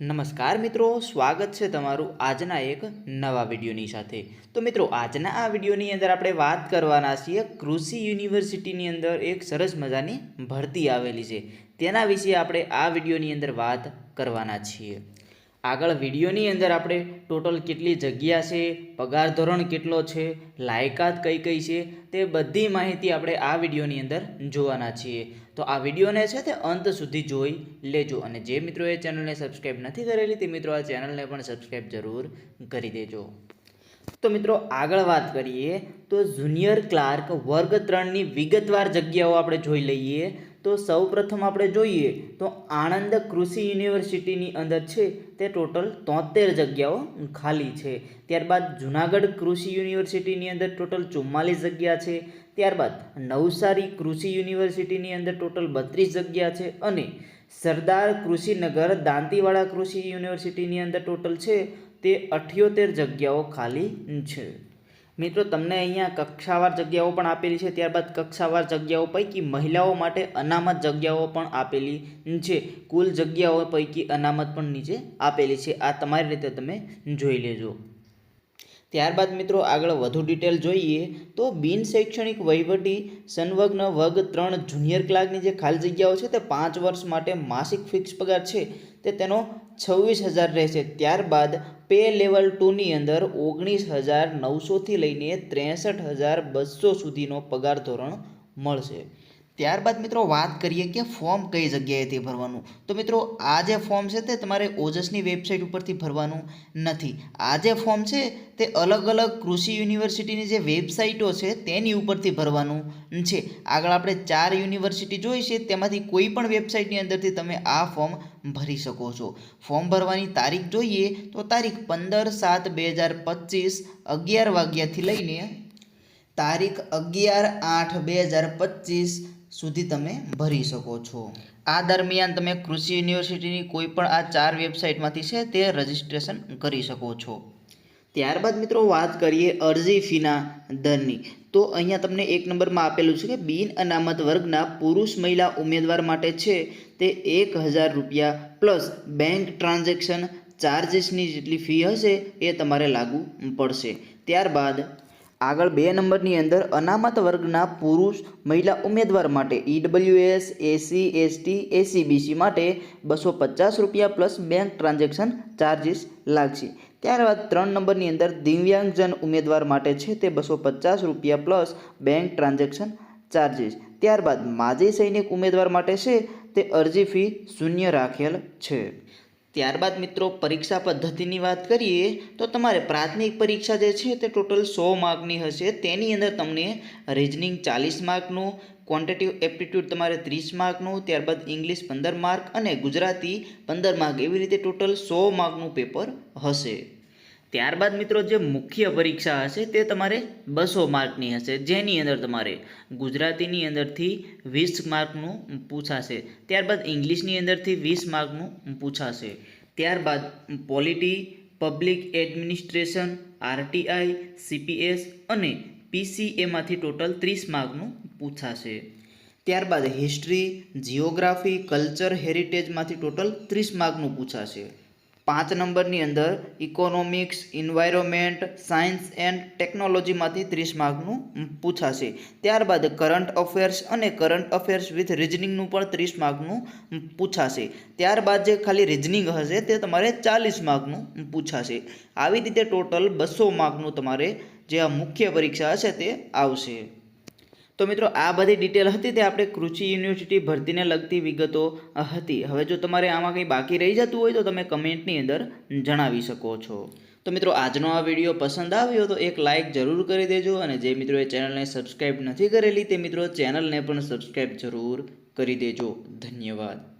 નમસ્કાર મિત્રો, સ્વાગત છે તમારું આજના એક નવા વિડીયોની સાથે. તો મિત્રો, આજના આ વિડીયોની અંદર આપણે વાત કરવાના છીએ કૃષિ યુનિવર્સિટીની અંદર એક સરસ મજાની ભરતી આવેલી છે. તેના વિશે આપણે આ વિડીયોની અંદર વાત કરવાના છીએ. આગળ વિડીયોની અંદર આપણે ટોટલ કેટલી જગ્યા છે, પગાર ધોરણ કેટલો છે, લાયકાત કઈ કઈ છે, તે બધી માહિતી આપણે આ વિડીયોની અંદર જોવાના છીએ. તો આ વિડીયોને છે તે અંત સુધી જોઈ લેજો અને જે મિત્રોએ ચેનલને સબસ્ક્રાઈબ નથી કરેલી તે મિત્રો આ ચેનલને પણ સબસ્ક્રાઈબ જરૂર કરી દેજો. તો મિત્રો આગળ વાત કરીએ તો જુનિયર ક્લાર્ક વર્ગ ત્રણની વિગતવાર જગ્યાઓ આપણે જોઈ લઈએ. તો સૌ પ્રથમ આપણે જોઈએ તો આણંદ કૃષિ યુનિવર્સિટીની અંદર છે તે ટોટલ તોતેર જગ્યાઓ ખાલી છે. ત્યારબાદ જુનાગઢ કૃષિ યુનિવર્સિટીની અંદર ટોટલ ચુમ્માલીસ જગ્યા છે. ત્યારબાદ નવસારી કૃષિ યુનિવર્સિટીની અંદર ટોટલ બત્રીસ જગ્યા છે અને સરદાર કૃષિનગર દાંતીવાડા કૃષિ યુનિવર્સિટીની અંદર ટોટલ છે તે અઠ્યોતેર જગ્યાઓ ખાલી છે. મિત્રો, તમને અહીંયા કક્ષાવાર જગ્યાઓ પણ આપેલી છે. ત્યારબાદ કક્ષાવાર જગ્યાઓ પૈકી મહિલાઓ માટે અનામત જગ્યાઓ પણ આપેલી છે. કુલ જગ્યાઓ પૈકી અનામત પણ નીચે આપેલી છે. આ તમારી રીતે તમે જોઈ લેજો. ત્યારબાદ મિત્રો, આગળ વધુ ડિટેલ જોઈએ તો બિન શૈક્ષણિક વહીવટી સંલગ્ન વર્ગ ત્રણ જુનિયર ક્લાર્કની જે ખાલી જગ્યાઓ છે તે પાંચ વર્ષ માટે માસિક ફિક્સ પગાર છે. તે તેનો છવ્વીસ હજાર રહેશે. ત્યારબાદ પે લેવલ ટુની અંદર ઓગણીસ હજાર નવસોથી લઈને ત્રેસઠ હજાર બસો સુધીનો પગાર ધોરણ મળશે. ત્યારબાદ મિત્રો વાત કરીએ કે ફોર્મ કઈ જગ્યાએથી ભરવાનું? તો મિત્રો, આ જે ફોર્મ છે તે તમારે ઓજસની વેબસાઇટ ઉપરથી ભરવાનું નથી. આ જે ફોર્મ છે તે અલગ અલગ કૃષિ યુનિવર્સિટીની જે વેબસાઇટો છે તેની ઉપરથી ભરવાનું છે. આગળ આપણે ચાર યુનિવર્સિટી જોઈ છે, તેમાંથી કોઈ પણ વેબસાઇટની અંદરથી તમે આ ફોર્મ ભરી શકો છો. ફોર્મ ભરવાની તારીખ જોઈએ તો તારીખ પંદર સાત બે હજાર પચીસ અગિયાર વાગ્યાથી લઈને તારીખ અગિયાર આઠ બે હજાર પચીસ સુધી તમે ભરી શકો છો. આ દરમિયાન તમે કૃષિ યુનિવર્સિટીની કોઈ પણ આ ચાર વેબસાઇટમાંથી છે તે રજિસ્ટ્રેશન કરી શકો છો. ત્યારબાદ મિત્રો વાત કરીએ અરજી ફીના દરની. તો અહીંયા તમને એક નંબરમાં આપેલું છે કે બિન અનામત વર્ગના પુરુષ મહિલા ઉમેદવાર માટે છે તે એક હજાર રૂપિયા પ્લસ બેંક ટ્રાન્ઝેક્શન ચાર્જીસની જેટલી ફી હશે એ તમારે લાગુ પડશે. ત્યારબાદ આગળ બે નંબરની અંદર અનામત વર્ગના પુરુષ મહિલા ઉમેદવાર માટે ઈડબ્લ્યુએસ એસી એસટી એસીબીસી માટે બસો પચાસ રૂપિયા પ્લસ બેંક ટ્રાન્ઝેક્શન ચાર્જીસ લાગશે. ત્યારબાદ ત્રણ નંબરની અંદર દિવ્યાંગજન ઉમેદવાર માટે છે તે બસો પચાસ રૂપિયા પ્લસ બેંક ટ્રાન્ઝેક્શન ચાર્જિસ. ત્યારબાદ માજી સૈનિક ઉમેદવાર માટે છે તે અરજી ફી શૂન્ય રાખેલ છે. ત્યારબાદ મિત્રો પરીક્ષા પદ્ધતિની વાત કરીએ, તો તમારે પ્રાથમિક પરીક્ષા જે છે તે ટોટલ સો માર્કની હશે. તેની અંદર તમને રિઝનિંગ ચાલીસ માર્કનું ક્વોન્ટિટિવ એપ્ટિટ્યૂડ તમારે ત્રીસ માર્કનું, ત્યારબાદ ઇંગ્લિશ પંદર માર્ક અને ગુજરાતી પંદર માર્ક. એવી રીતે ટોટલ સો માર્કનું પેપર હશે. ત્યારબાદ મિત્રો જે મુખ્ય પરીક્ષા હશે તે તમારે બસો માર્કની હશે. જેની અંદર તમારે ગુજરાતીની અંદરથી વીસ માર્કનું પૂછાશે. ત્યારબાદ ઇંગ્લિશની અંદરથી વીસ માર્કનું પૂછાશે. ત્યારબાદ polity, public administration, RTI, CPS અને પીસીએમાંથી ટોટલ ત્રીસ માર્કનું પૂછાશે. ત્યારબાદ હિસ્ટ્રી જિયોગ્રાફી કલ્ચર હેરિટેજમાંથી ટોટલ ત્રીસ માર્કનું પૂછાશે. પાંચ નંબરની અંદર ઇકોનોમિક્સ ઇન્વાયરોમેન્ટ સાયન્સ એન્ડ ટેકનોલોજીમાંથી ત્રીસ માર્કનું પૂછાશે. ત્યારબાદ કરંટ અફેર્સ અને કરંટ અફેર્સ વિથ રિઝનિંગનું પણ ત્રીસ માર્કનું પૂછાશે. ત્યારબાદ જે ખાલી રિઝનિંગ હશે તે તમારે ચાલીસ માર્કનું પૂછાશે. આવી રીતે ટોટલ બસો માર્કનું તમારે જે આ મુખ્ય પરીક્ષા હશે તે આવશે. તો મિત્રો, આ બધી ડિટેલ હતી તે આપણે કૃષિ યુનિવર્સિટી ભરતીને લગતી વિગતો હતી. હવે જો તમારે આમાં કંઈ બાકી રહી જતું હોય તો તમે કમેન્ટની અંદર જણાવી શકો છો. તો મિત્રો, આજનો આ વીડિયો પસંદ આવ્યો તો એક લાઇક જરૂર કરી દેજો અને જે મિત્રોએ ચેનલને સબસ્ક્રાઈબ નથી કરેલી તે મિત્રો ચેનલને પણ સબસ્ક્રાઈબ જરૂર કરી દેજો. ધન્યવાદ.